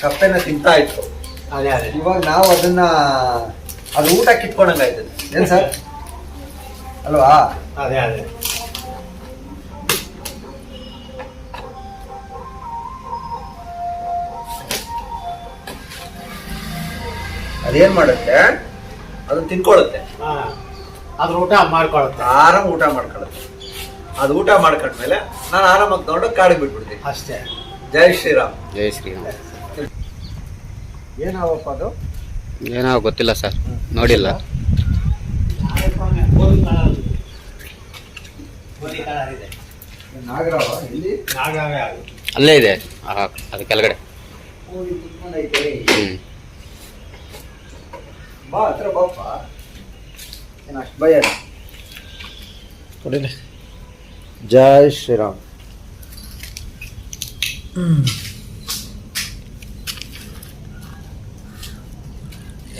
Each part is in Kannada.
ಕಪ್ಪೆನ ತಿಂತಾ ಇತ್ತು ಅದೇ ಅದೇ. ಇವಾಗ ನಾವು ಅದನ್ನ ಅದು ಊಟ ಕಿತ್ಕೊಂಡಂಗ ಆಯ್ತದೆ ಏನ್ ಸರ್? ಅಲ್ವಾ? ಅದೇ ಅದೇ. ಅದೇನ್ ಮಾಡುತ್ತೆ? ಅದನ್ನ ತಿನ್ಕೊಳ್ಳುತ್ತೆ. ಹಾ. ಅದ್ರ ಊಟ ಮಾಡ್ಕೊಳುತ್ತೆ ಆರಾಮ್ ಊಟ ಮಾಡ್ಕೊಳ್ಳುತ್ತೆ. ಅದು ಊಟ ಮಾಡ್ಕೊಂಡ್ಮೇಲೆ ನಾನು ಆರಾಮಾಗಿ ತಗೊಂಡು ಕಾಡಿಗೆ ಬಿಟ್ಬಿಡ್ತೀನಿ. ಅಷ್ಟೇ. ಜೈ ಶ್ರೀರಾಮ್. ಜೈ ಶ್ರೀರಾಮ್. ಏನಾವಪ್ಪ ಅದು? ಏನೋ ಗೊತ್ತಿಲ್ಲ ಸರ್. ನೋಡಿಲ್ಲ. ನಾಗರಾವ? ಇಲ್ಲಿ ನಾಗಾವೇ ಅದು ಅಲ್ಲೇ ಇದೆ. ಆ, ಅದು ಕೆಳಗಡೆ. ಹ್ಮ್. ಬಾ ಹತ್ರ ಬಪ್ಪ. ಏನ್ ಅಷ್ಟ್ ಭಯ ಜೈ ಶ್ರೀರಾಮ್.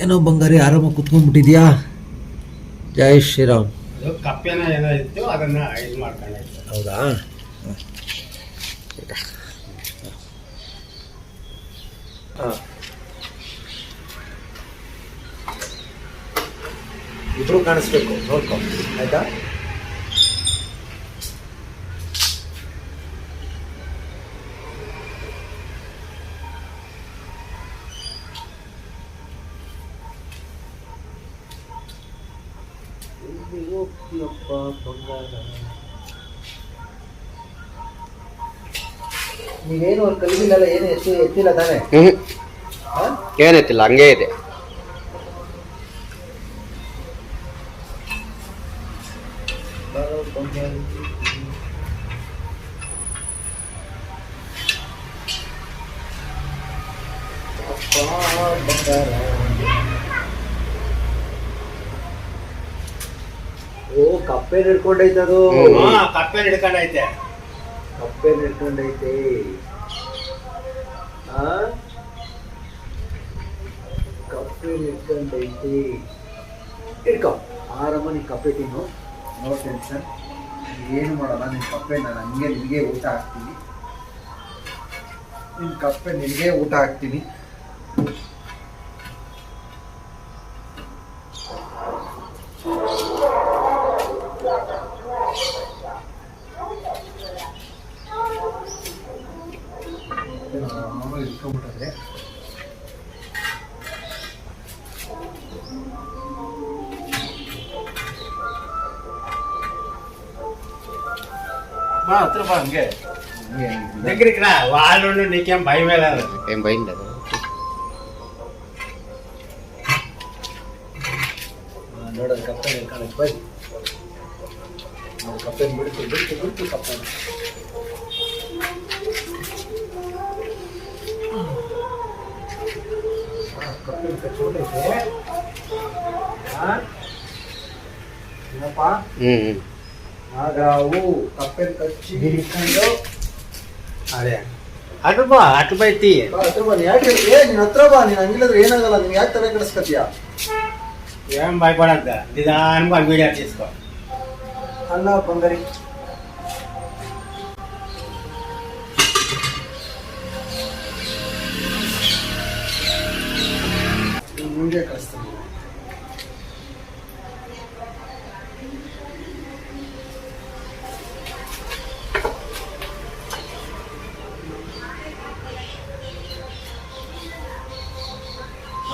ಏನೋ ಬಂಗಾರಿ ಆರಾಮಾಗಿ ಕುತ್ಕೊಂಡ್ಬಿಟ್ಟಿದ್ಯಾ? ಜೈ ಶ್ರೀರಾಮ್. ಕಪ್ಪೆನ ಏನೋ ಇತ್ತು ಅದನ್ನ ಇದು ಮಾಡ್ಕೊಂಡಾಯ್ತು. ಹೌದಾ? ಇಬ್ರು ಕಾಣಿಸ್ಬೇಕು ನೋಡ್ಕೊ. ಆಯ್ತಾ? ಹೋಗ್ತೀಯಪ್ಪ ಬಂಗಾರ ನೀವೇನು ಅವ್ರು ಕಲಿಲಿಲ್ಲ ಏನು ಎತ್ತಿ ಎತ್ತಿಲ್ಲ ತಾನೇ? ಹ್ಮ್. ಹಾ? ಏನೆತ್ತಿಲ್ಲ ಹಂಗೆ ಇದೆ. ಓ ಕಪ್ಪೆ ಹಿಡ್ಕೊಂಡೈತೆ ಅದು. ಹಾ ಕಪ್ಪೆ ಹಿಡ್ಕೊಂಡೈತೆ. ಕಪ್ಪೆ ಹಿಡ್ಕೊಂಡೈತೆ. ಆ? ಕಪ್ಪೆ ಹಿಡ್ಕೊಂಡೈತೆ. ಹಿಡ್ಕೊ ಆರಾಮ ನೀ ಕಪ್ಪೆ ತಿನ್ನು. ನೋ ಟೆನ್ಷನ್ ಏನು ಮಾಡಲ್ಲ ನಿನ್ನ ಕಪ್ಪೆ ನಾನು ಹಂಗೆ ನಿನಗೆ ಊಟ ಹಾಕ್ತೀನಿ. ನಿನ್ನ ಕಪ್ಪೆ ನಿನಗೆ ಊಟ ಹಾಕ್ತೀನಿ. ಬಾ ಹತ್ರ ಬಾ ಹಂಗೆ దగ్గరికి రా వాళ్ళు నీకేం భయమే లేదు ಏನ್ ಬೈಂದ ಅದು ನೋಡೋದು ಕಪ್ಪೆ ಹಿಡ್ಕೊಂಡು ಬೈ ನಾವು ಕಪ್ಪೆ ಬಿಡ್ತು ಬಿಡ್ತು ಬಿಡ್ತು ಕಪ್ಪೆ ಕಪ್ಪೆ ಕಚ್ಚಿಬಿಟ್ಟೈತೆ ಏನಪ್ಪ ಹ್ಮ್ ಹ್ಮ್ ನಾಗಾವು ಕಪ್ಪೆ ಕಚ್ಚಿ ಹಿಡ್ಕೊಂಡು అదే అటు బా అటు బయటి ಬಾ, ಹತ್ರ ಬಾ, ನೀನ್ ಯಾಕೆ ಏ ನಿನ್ನ ಹತ್ರ ಬಾ ನೀನ್ ಹಂಗಿಲ್ಲದ್ರೆ ಏನಾಗಲ್ಲ ನೀನ್ ಯಾಕೆ ತಲೆ ಕೆಡಿಸ್ಕತ್ತೀಯ ఏం భయపడద్దా నిదానంగా వీడియో తీసుకో ಅಲ್ಲ ಬಂಗಾರಿ ವಿಡಿಯೋ ಕಳಿಸ್ತೀನಿ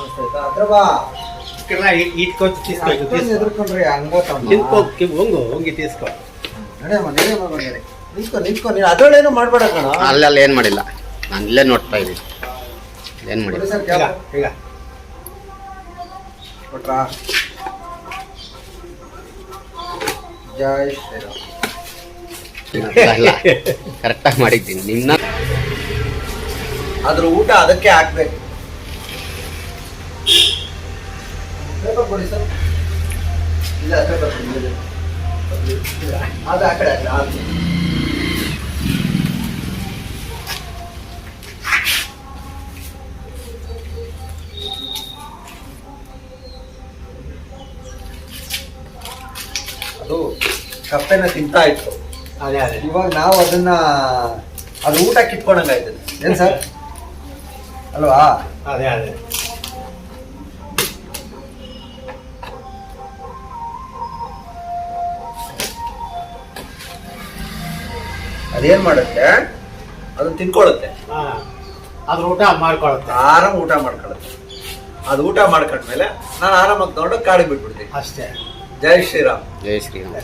ನಮಸ್ತೆ, ಹತ್ರ ಬಾ ఇక్కడ రా, ఈ- ఈటికొచ్చి తీసుకో ఇటు ಅಷ್ಟೊಂದು తీసుకో ಎದುರ್ಕೊಂಡ್ರೆ ಹಂಗೋತಮ್ಮ తీసుకో వంగు వంగి తీసుకో ನಡೆಯಮ್ಮ ನಡೆಯಮ್ಮ ಬಂಗಾರಿ ನಿಂತ್ಕೊ ನಿಂತ್ಕೊ ನೀನು ಅದ್ರಲ್ಲೇನು ಮಾಡ್ಬೇಡ ಕಣ ಅಲ್ಲೆಲ್ಲ ಏನ್ ಮಾಡಿಲ್ಲ ನಾನು ಇಲ್ಲೇ ನೋಡ್ತಾ ಇದ್ದೀನಿ ಏನ್ ಮಾಡಿಲ್ಲ ಪೊಲೀಸರ್ ఇక ಕ್ಯಾಬ್ ఇక ಕೊಟ್ರಾ ಜೈ ಶ್ರೀರಾಮ್ ಅಲ್ಲ ಕರೆಕ್ಟಾಗಿ ಮಾಡಿದ್ದೀನಿ ನಿಮ್ನ ಅದ್ರ ಊಟ ಅದಕ್ಕೆ ಹಾಕ್ಬೇಕು ಅದು ಆ ಕಡೆ ಆ ಕಡೆ ಅದು ಕಪ್ಪೆನ ತಿಂತಾ ಇತ್ತು. ಅದೇ ಅದೇ. ಇವಾಗ ನಾವು ಅದನ್ನ ಅದು ಊಟ ಕಿತ್ಕೊಂಡಂಗಾಯ್ತದೆ ಏನು ಸರ್? ಅಲ್ವಾ? ಅದೇ ಅದೇ. ಅದೇನ್ ಮಾಡುತ್ತೆ? ಅದು ತಿನ್ಕೊಳ್ಳುತ್ತೆ. ಹಾ. ಅದ್ರ ಊಟ ಮಾಡ್ಕೊಳುತ್ತೆ. ಆರಾಮ ಊಟ ಮಾಡ್ಕೊಳ್ಳುತ್ತೆ ಅದು ಊಟ ಮಾಡ್ಕೊಂಡ್ಮೇಲೆ ನಾನು ಆರಾಮಾಗಿ ತಗೊಂಡು ಕಾಡಿಗೆ ಬಿಟ್ಬಿಡ್ತೀನಿ. ಅಷ್ಟೇ. ಜೈ ಶ್ರೀರಾಮ್. ಜೈ ಶ್ರೀರಾಮ್.